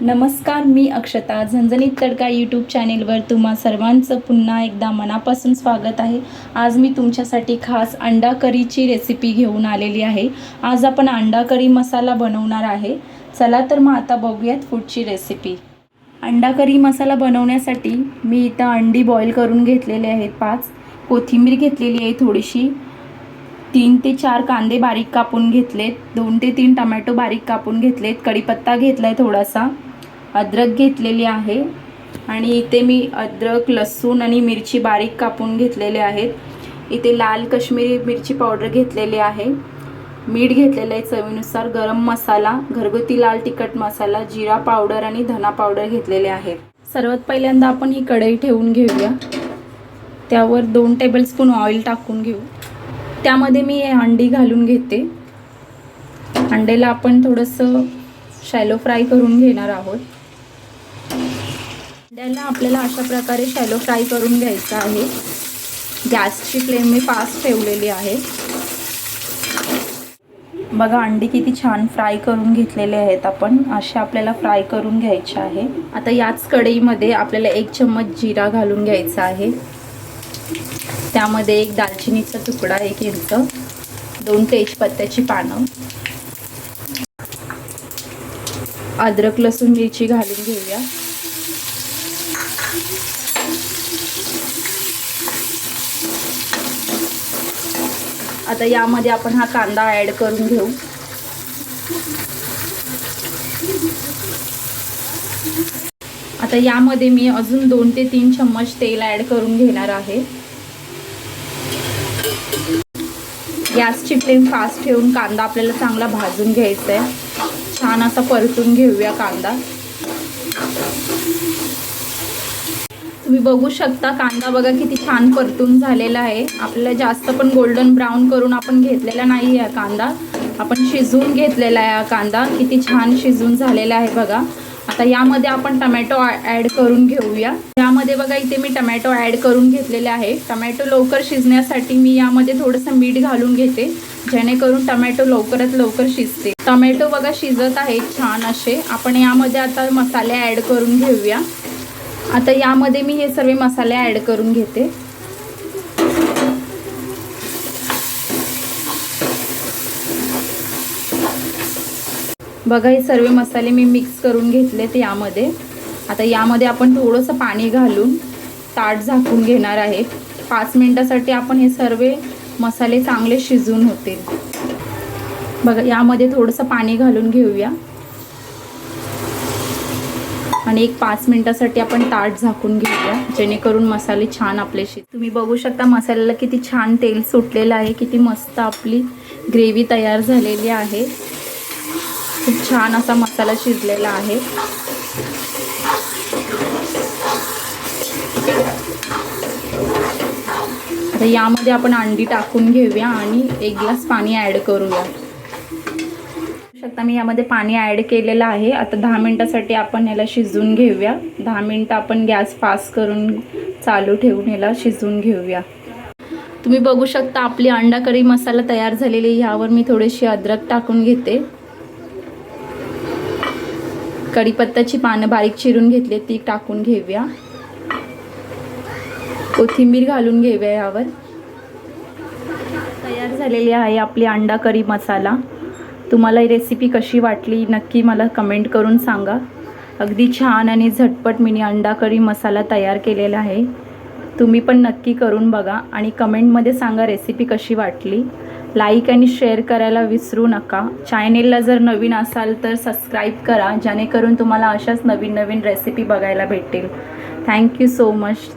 नमस्कार मी अक्षता. झणझणीत तडका यूट्यूब चॅनेलवर तुम्हा सर्वांचं पुन्हा एकदा मनापासून स्वागत आहे. आज मी तुमच्यासाठी खास अंडा करीची रेसिपी घेऊन आलेली आहे. आज आपण अंडा करी मसाला बनवणार आहे. चला तर मग आता बघूयात पुढची रेसिपी अंडा करी मसाला बनवण्यासाठी मी इथं अंडी बॉईल करून घेतलेले आहेत पाच. कोथिंबीर घेतलेली आहे थोडीशी. तीन ते चार कांदे बारीक कापून घेतलेत. दोन ते तीन टमॅटो बारीक कापून घेतलेत. कढीपत्ता घेतला आहे थोडासा. अद्रक घेतलेली आहे. आणि इथे मी अद्रक लसूण आणि मिरची बारीक कापून घेतलेले आहेत. इथे लाल कश्मीरी मिरची पावडर घेतलेली आहे. मीठ घेतलेलं आहे चवीनुसार. गरम मसाला घरगुती लाल तिखट मसाला जिरा पावडर आणि धना पावडर घेतलेले आहे सर्वात पहिल्यांदा आपण ही कढई ठेवून घेऊया. त्यावर दोन टेबलस्पून ऑइल टाकून घेऊ. त्यामध्ये मी हे अंडी घालून घेते. अंड्याला आपण थोडंसं शॅलो फ्राय करून घेणार आहोत. अंड्याला आपल्याला अशा प्रकारे शॅलो फ्राय करून घ्यायचं आहे. गॅसची फ्लेम मी फास्ट ठेवलेली आहे. बघा अंडी किती छान फ्राय करून घेतलेले आहेत आपण. असे आपल्याला फ्राय करून घ्यायचे आहे. आता याच कढईमध्ये आपल्याला एक चम्मच जिरा घालून घ्यायचा आहे. त्यामध्ये एक दालचिनीचा तुकडा एक इंच दोन तेजपत्त्याची पानं अद्रक लसूण मिरची घालून घेऊया. आता यामध्ये आपण हा कांदा ॲड करून घेऊ. आता यामध्ये मी अजून दोन ते तीन चम्मच तेल ॲड करून घेणार आहे. गॅसची फ्लेम फास्ट ठेवून कांदा आपल्याला चांगला भाजून घ्यायचा आहे छान असा परतून घेऊया कांदा. तुम्ही बघू शकता कांदा बघा किती छान परतून झालेला आहे. आपल्याला जास्त पण गोल्डन ब्राऊन करून आपण घेतलेला नाही आहे कांदा. आपण शिजवून घेतलेला आहे हा कांदा. किती छान शिजून झालेला आहे बघा. आता यामध्ये आपण टमॅटो ॲड करून घेऊया. यामध्ये बघा इथे मी टमॅटो ॲड करून घेतलेले आहे. टमॅटो लवकर शिजण्यासाठी मी यामध्ये थोडंसं मीठ घालून घेते जेणेकरून टमॅटो लवकरात लवकर शिजते. टमॅटो बघा शिजत आहे छान असे. आपण यामध्ये आता मसाले ॲड करून घेऊया. आता यामध्ये मी हे सर्व मसाले ॲड करून घेते. बघा हे सर्व मसाले मी मिक्स करून घेतलेत यामध्ये. आता यामध्ये आपण थोडंसं पाणी घालून ताट झाकून घेणार आहे. पाच मिनटासाठी आपण हे सर्व मसाले चांगले शिजून होतील. बघा यामध्ये थोडंसं पाणी घालून घेऊया. आणि एक पाच मिनटासाठी आपण ताट झाकून घेऊया जेणेकरून मसाले छान आपले शिज तुम्ही बघू शकता मसाल्याला किती छान तेल सुटलेलं आहे किती मस्त आपली ग्रेव्ही तयार झालेली आहे. खूप छान असा मसाला शिजलेला आहे. आता यामध्ये आपण अंडी टाकून घेऊया आणि एक ग्लास पाणी ॲड करूया. शकता मी यामध्ये पाणी ॲड केलेलं आहे. आता दहा मिनटासाठी आपण याला शिजवून घेऊया. दहा मिनटं आपण गॅस फास्ट करून चालू ठेवून याला शिजवून घेऊया. तुम्ही बघू शकता आपली अंडा करी मसाला तयार झालेली ह्यावर मी थोडीशी अद्रक टाकून घेते. कढीपत्त्याची पानं बारीक चिरून घेतली ती टाकून घेऊया. कोथिंबीर घालून घेऊया यावर. तयार झालेली आहे आपली अंडा करी मसाला. तुम्हाला ही रेसिपी कशी वाटली नक्की मला कमेंट करून सांगा. अगदी छान आणि झटपट मिनी अंडा करी मसाला तयार केलेला आहे. तुम्ही पण नक्की करून बघा आणि कमेंटमध्ये सांगा रेसिपी कशी वाटली. लाईक आणि शेअर करायला विसरू नका. चॅनेलला जर नवीन असाल तर सबस्क्राईब करा जेणेकरून तुम्हाला अशाच नवीन नवीन रेसिपी बघायला भेटेल थँक्यू सो मच